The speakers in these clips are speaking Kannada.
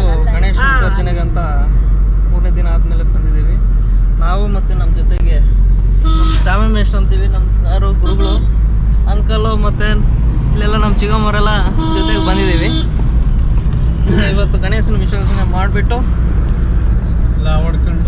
ಅಂತ ಮೂರನೇ ದಿನ ಆದಮೇಲೆ ಬಂದಿದ್ದೀವಿ. ನಾವು ಮತ್ತೆ ನಮ್ಮ ಜೊತೆಗೆ ಶ್ಯಾಮಿ ಮೇಷ್ಟ್ರು ಅಂತೀವಿ ನಮ್ಮ ಸಾರು, ಗುರುಗಳು ಅಂಕಲು ಮತ್ತೆ ಇಲ್ಲೆಲ್ಲ ನಮ್ಮ ಚಿಗಮ್ಮರೆಲ್ಲ ಜೊತೆಗೆ ಬಂದಿದ್ದೀವಿ. ಇವತ್ತು ಗಣೇಶನ ವಿಸರ್ಜನೆ ಮಾಡಿಬಿಟ್ಟು ಎಲ್ಲ ಹೊಡ್ಕೊಂಡು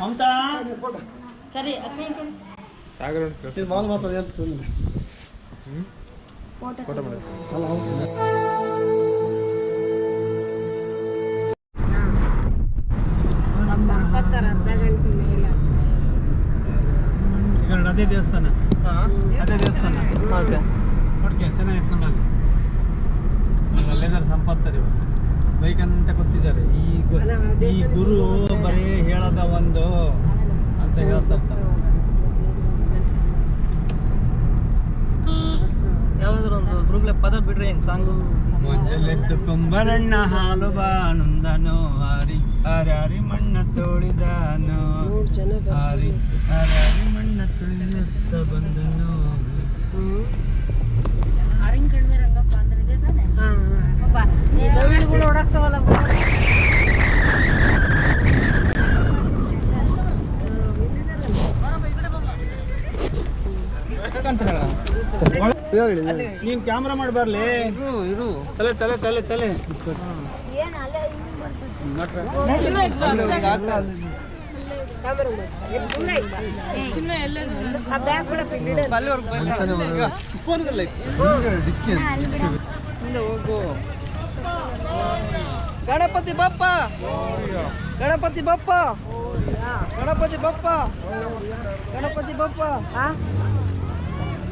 ಮಮತಾ. ಈಗ ನೋಡಿ ಅದೇ ದೇವಸ್ಥಾನ. ಅದೇ ದೇವಸ್ಥಾನ. ಓಕೆ ನೋಡ್ಕೆ ಚೆನ್ನಾಗಿತ್ತು ಅಲ್ಲೇನಾದ್ರು ಅಲ್ಲೇದಾರೆ ಸಂಪತ್ತರಿ ಬೈಕ್ ಅಂತ ಗೊತ್ತಿದ್ದಾರೆ ಈ ಈ ಗುರು ಬರೀ ಹೇಳದ ಒಂದು ಅಂತ ಹೇಳ್ತಾ ಇರ್ತಾರೆ. ಯಾವ್ದಾದ್ರು ಒಂದು ಗುರುಗಳೇ ಪದ ಬಿಡ್ರಿ ಹೆಂಗ್ ಸಾಂಗು ಮುಂಜಲೆದ್ದು ಕುಂಬರಣ್ಣ ಹಾಲು ಬಾನುಂದನು ಹಾರಿ ಹರಿ ಮಣ್ಣ ತೋಳಿದಾನು ಹಾರಿ ಹರಿ ಮಣ್ಣ ತುಳಿಯುತ್ತ ಬಂದನು. ನೀನ್ ಕ್ಯಾಮ್ರಾ ಮಾಡಿ ಬರ್ಲಿ. ತಲೆ ತಲೆ ತಲೆ ತಲೆ. ಗಣಪತಿ ಬಪ್ಪ. ಗಣಪತಿ ಬಪ್ಪ. ಗಣಪತಿ ಬಪ್ಪ. ಗಣಪತಿ ಬಪ್ಪ.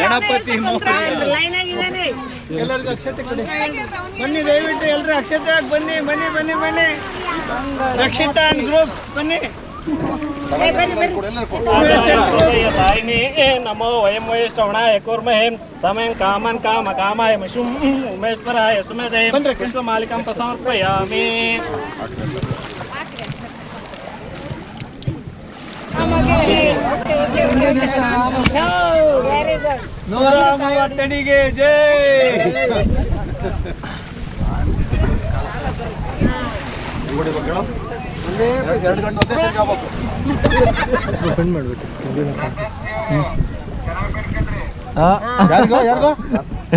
ಗಣಪತಿ ಎಲ್ಲರಿಗೂ ಅಕ್ಷತೆ ಕೊಡಿ ಬನ್ನಿ ದಯವಿಟ್ಟು ಎಲ್ಲರೂ ಅಕ್ಷತೆ ಹಾಕಿ ಬನ್ನಿ ಬನ್ನಿ ಬನ್ನಿ ಬನ್ನಿ ರಕ್ಷಿತಾ ಅಂಡ್ ಗ್ರೂಪ್ಸ್ ಬನ್ನಿ సాయిని నమో వయం వయశ్రవణాయ కూర్మహే సమయం కామన్ కామ కామాయ మిషుం ఉమేశ్వరాయ సుమదే కృష్ణమాలికం ప్రసమర్పయామి ఓకే ఓకే ఓకే ఓకే ನೂರ ಮೂವತ್ತಡಿಗೆ ಜೈ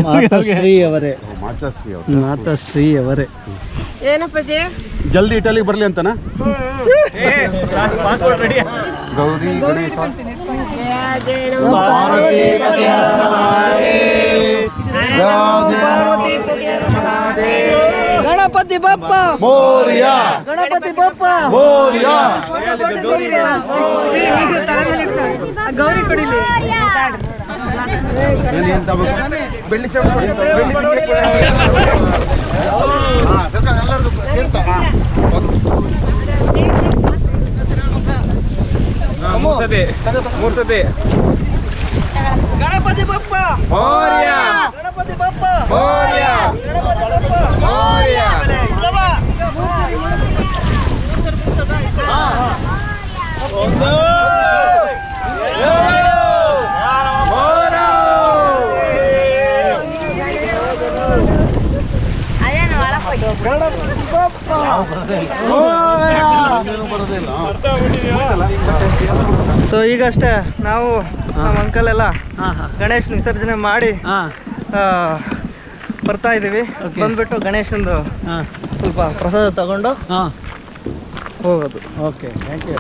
ಮಾತಾಶ್ರೀ ಅವರೇ. ಮಾತಾಶ್ರೀ ಅವರೇ. ಏನಪ್ಪಾಜಿ ಜಲ್ದಿ ಇಟಲಿಗೆ ಬರ್ಲಿ ಅಂತನಾ? Passport ready Gauri Ganesha. Ganapati Ganapati Bappa. Morya. Ganapati Bappa. Morya. Gauri ಕೊಡಿಲಿ. ಬೆಳ್ಳಿ ಚಂಪು ಬೆಳ್ಳಿ ತಿಂಡಿ ಕೂಡ. ಹಾ, ಸರ್ಕಾರ ಎಲ್ಲರಿಗೂ ಸೇರ್ತಾ? ಗಣಪತಿ ಬಪ್ಪ ಗಣಪತಿ ಬಪ್ಪ. ಗಣಪತಿ ಬಪ್ಪ. ಮೋರ್ಯ. ಸೊ ಈಗಷ್ಟೇ ನಾವು ನಮ್ಮ ಅಂಕಲ್ ಎಲ್ಲ ಗಣೇಶ್ ವಿಸರ್ಜನೆ ಮಾಡಿ ಬರ್ತಾ ಇದೀವಿ. ಬಂದ್ಬಿಟ್ಟು ಗಣೇಶಂದು ಸ್ವಲ್ಪ ಪ್ರಸಾದ ತಗೊಂಡು ಹಾಂ. ಹೋಗೋದು. Okay thank you